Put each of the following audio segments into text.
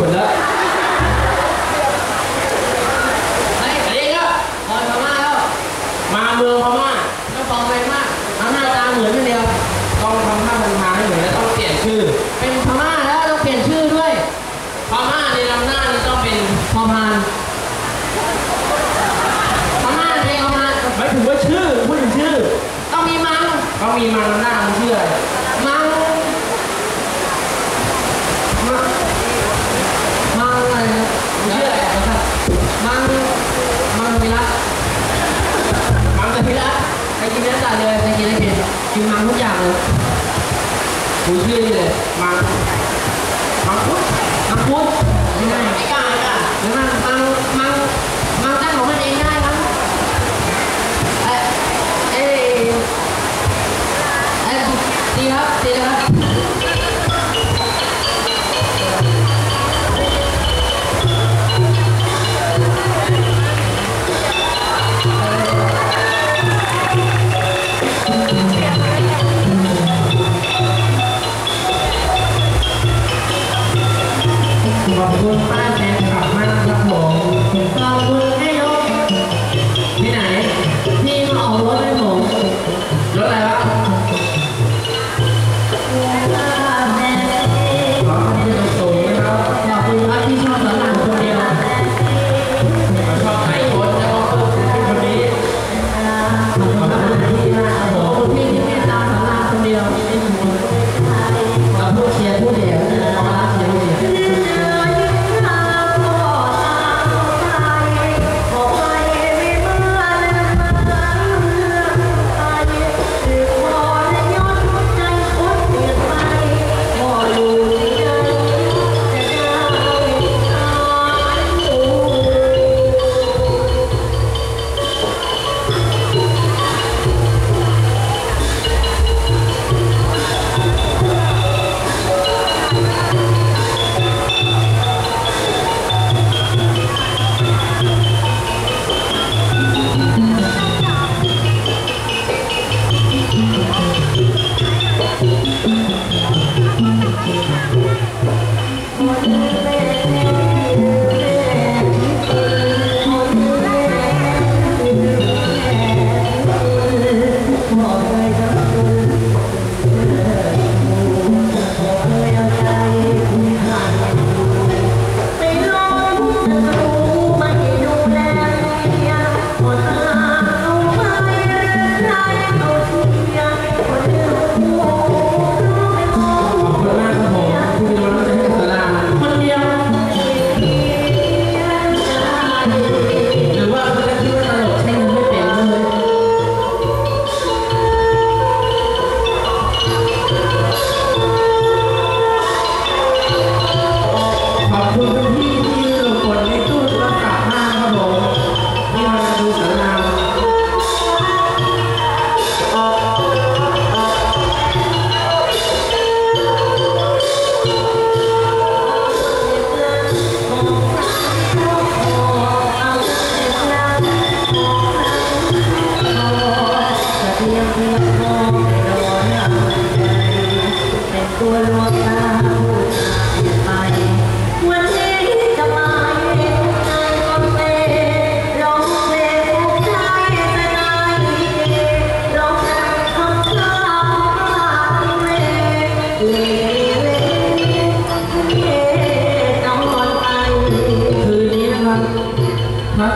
ผลแล้วเฮ้ยอันนี้ก็พรพม่าแล้ว มาเมืองพม่าก็ปลอมไปมากทำหน้าตาเหมือนกันเดียว ต้องทำท่าทำทางให้เหมือนแล้วต้องเปลี่ยนชื่อ เป็นพม่าแล้วต้องเปลี่ยนชื่อด้วยพม่าในลำหน้านี่ต้องเป็นพอพานพม่าเพลงพม่าหมายถึงว่าชื่อพูดถึงชื่อ ต้องมีมังต้องมีมาลำหน้ามันชื่ออะไร กินกินมังทุกอย่างเลยดูชื่อนี่เลยมังมังพุทธมังคุดไม่ได้ไม่กล้าไม่กล้าหรือมังมังมังมังตั้งของมันเองได้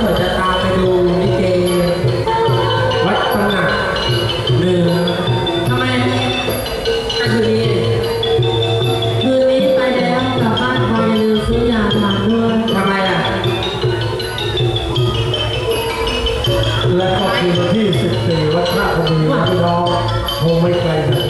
กิดจะตามไปดูลิเกวัดตระหนักหนื่งทำไมคืนนี้คืนนี้ไปแล้วกลับบ้านคอยลืมซื้อยาทานด้วยทำไมอะและก็ที่สินที่วัดพระพนมพี่น้องคงไม่ไกลจาก